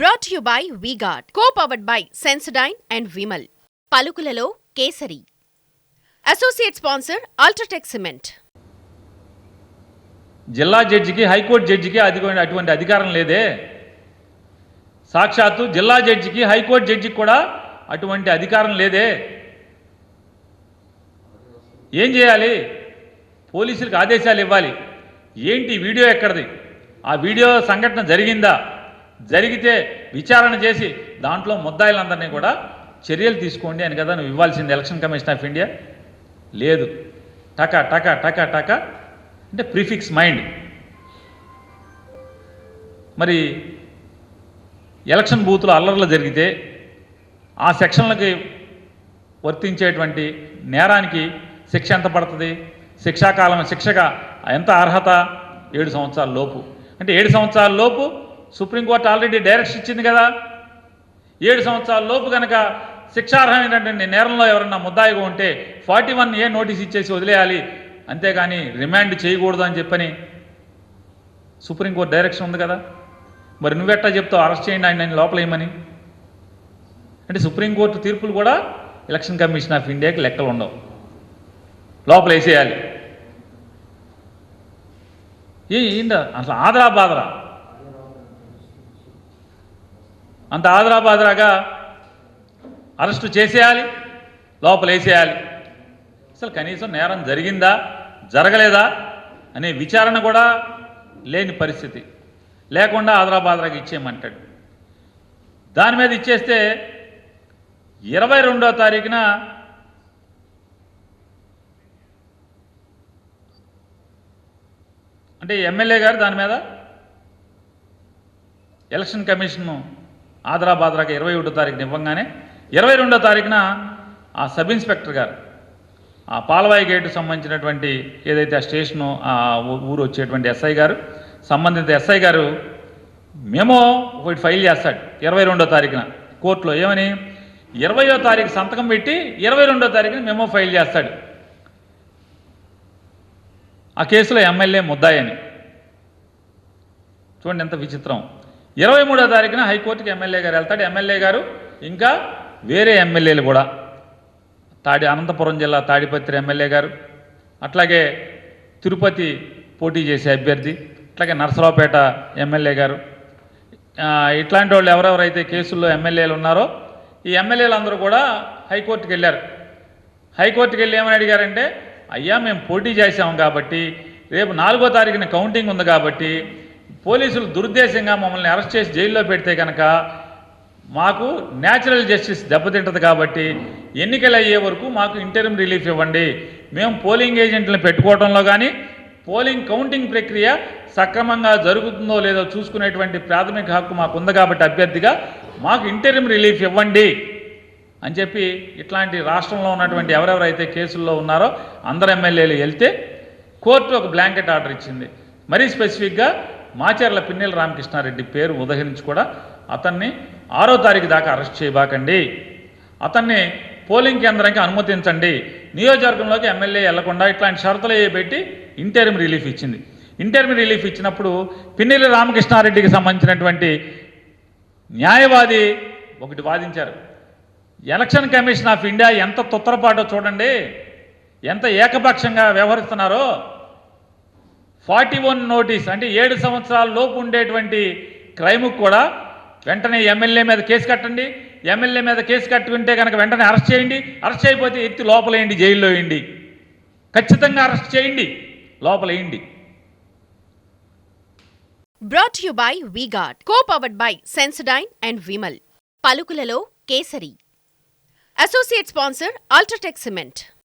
Brought you by V Guard co powered by Sensodyne and Vimal పలుకులలో kesari. Associate sponsor UltraTech cement జిల్లా జడ్జికి high court జడ్జికి అధిక అటువంటి అధికారం లేదే. సాక్షాత్తు జిల్లా జడ్జికి హైకోర్టు జడ్జికి కూడా అటువంటి అధికారం లేదే. ఏం చేయాలి? పోలీసులకు ఆదేశాలు ఇవ్వాలి. ఏంటి వీడియో ఎక్కడిది? ఆ వీడియో సంఘటన జరిగిందా? జరిగితే విచారణ చేసి దాంట్లో ముద్దాయిలందరినీ కూడా చర్యలు తీసుకోండి అని కదా నువ్వు ఇవ్వాల్సింది ఎలక్షన్ కమిషన్ ఆఫ్ ఇండియా? లేదు. టక టక టక టక. అంటే ప్రిఫిక్స్ మైండ్. మరి ఎలక్షన్ బూత్లో అల్లర్లు జరిగితే ఆ సెక్షన్లకి వర్తించేటువంటి నేరానికి శిక్ష ఎంత పడుతుంది? శిక్షాకాలం శిక్షగా ఎంత అర్హత? ఏడు సంవత్సరాల లోపు. అంటే ఏడు సంవత్సరాల లోపు సుప్రీంకోర్టు ఆల్రెడీ డైరెక్షన్ ఇచ్చింది కదా. ఏడు సంవత్సరాల లోపు కనుక శిక్షార్హమైనటువంటి నేరంలో ఎవరన్నా ముద్దాయిగా ఉంటే ఫార్టీ వన్ ఏ నోటీస్ ఇచ్చేసి వదిలేయాలి. అంతేగాని రిమాండ్ చేయకూడదు అని చెప్పని సుప్రీంకోర్టు డైరెక్షన్ ఉంది కదా. మరి నువ్వెట్టా చెప్తావు? అరెస్ట్ చేయండి ఆయన లోపలేయమని అంటే సుప్రీంకోర్టు తీర్పులు కూడా ఎలక్షన్ కమిషన్ ఆఫ్ ఇండియాకి లెక్కలు ఉండవు. లోపల వేసేయాలి. ఏందా? అసలు ఆదరా బాదరా? అంత ఆదరాబాదరాగా అరెస్టు చేసేయాలి లోపల వేసేయాలి. అసలు కనీసం నేరం జరిగిందా జరగలేదా అనే విచారణ కూడా లేని పరిస్థితి. లేకుండా ఆదరాబాదరాకి ఇచ్చేయమంటాడు. దాని మీద ఇచ్చేస్తే ఇరవై రెండో తారీఖున అంటే ఎమ్మెల్యే గారు దాని మీద ఎలక్షన్ కమిషన్ ఆదరాబాదరాగా ఇరవై ఒకటో తారీఖున ఇవ్వగానే ఇరవై రెండో తారీఖున ఆ సబ్ ఇన్స్పెక్టర్ గారు ఆ పాలవాయి గేటు సంబంధించినటువంటి ఏదైతే ఆ స్టేషను ఆ ఊరు వచ్చేటువంటి ఎస్ఐ గారు సంబంధిత ఎస్ఐ గారు మేమో ఒకటి ఫైల్ చేస్తాడు ఇరవై రెండో తారీఖున కోర్టులో. ఏమని? ఇరవయో తారీఖు సంతకం పెట్టి ఇరవై రెండో తారీఖున మేమో ఫైల్ చేస్తాడు. ఆ కేసులో ఎమ్మెల్యే ముద్దాయని. చూడండి ఎంత విచిత్రం. ఇరవై మూడో తారీఖున హైకోర్టుకి ఎమ్మెల్యే గారు వెళ్తాడు. ఎమ్మెల్యే గారు ఇంకా వేరే ఎమ్మెల్యేలు కూడా. తాడి అనంతపురం జిల్లా తాడిపత్రి ఎమ్మెల్యే గారు అట్లాగే తిరుపతి పోటీ చేసే అభ్యర్థి అట్లాగే నరసరావుపేట ఎమ్మెల్యే గారు. ఇట్లాంటి వాళ్ళు ఎవరెవరైతే కేసుల్లో ఎమ్మెల్యేలు ఉన్నారో ఈ ఎమ్మెల్యేలు అందరూ కూడా హైకోర్టుకి వెళ్ళారు. హైకోర్టుకి వెళ్ళి ఏమని అడిగారంటే అయ్యా మేము పోటీ చేసాము కాబట్టి రేపు నాలుగో తారీఖున కౌంటింగ్ ఉంది కాబట్టి పోలీసులు దురుద్దేశంగా మమ్మల్ని అరెస్ట్ చేసి జైల్లో పెడితే కనుక మాకు న్యాచురల్ జస్టిస్ దెబ్బతింటది కాబట్టి ఎన్నికలు అయ్యే వరకు మాకు ఇంటర్మ్ రిలీఫ్ ఇవ్వండి. మేము పోలింగ్ ఏజెంట్లను పెట్టుకోవడంలో కానీ పోలింగ్ కౌంటింగ్ ప్రక్రియ సక్రమంగా జరుగుతుందో లేదో చూసుకునేటువంటి ప్రాథమిక హక్కు మాకు ఉంది కాబట్టి అభ్యర్థిగా మాకు ఇంటర్మ్ రిలీఫ్ ఇవ్వండి అని చెప్పి ఇట్లాంటి రాష్ట్రంలో ఉన్నటువంటి ఎవరెవరైతే కేసుల్లో ఉన్నారో అందరు ఎమ్మెల్యేలు వెళ్తే కోర్టు ఒక బ్లాంకెట్ ఆర్డర్ ఇచ్చింది. మరీ స్పెసిఫిక్గా మాచర్ల పిన్నెల రామకృష్ణారెడ్డి పేరు ఉదహరించి కూడా అతన్ని ఆరో తారీఖు దాకా అరెస్ట్ చేయబాకండి. అతన్ని పోలింగ్ కేంద్రానికి అనుమతించండి. నియోజకవర్గంలోకి ఎమ్మెల్యే వెళ్ళకుండా ఇట్లాంటి షరతులు అయ్యి పెట్టి ఇంటర్మ్ రిలీఫ్ ఇచ్చింది. ఇంటర్మ్ రిలీఫ్ ఇచ్చినప్పుడు పిన్నెల రామకృష్ణారెడ్డికి సంబంధించినటువంటి న్యాయవాది ఒకటి వాదించారు. ఎలక్షన్ కమిషన్ ఆఫ్ ఇండియా ఎంత తొత్తరపాటో చూడండి. ఎంత ఏకపక్షంగా వ్యవహరిస్తున్నారో. ఫార్టీ వన్ నోటీస్ అంటే ఏడు సంవత్సరాల లోపు ఉండేటువంటి క్రైమ్కి కూడా వెంటనే ఎమ్మెల్యే మీద కేసు కట్టండి. ఎమ్మెల్యే మీద కేసు కట్టుకుంటే కనుక వెంటనే అరెస్ట్ చేయండి. అరెస్ట్ చేయకపోతే ఎత్తి లోపలేయండి జైల్లో వేయండి. ఖచ్చితంగా అరెస్ట్ చేయండి. లోపలేయండి. Brought you by V Guard co powered by Sensodyne and Vimal పలుకులలో kesari associate sponsor UltraTech cement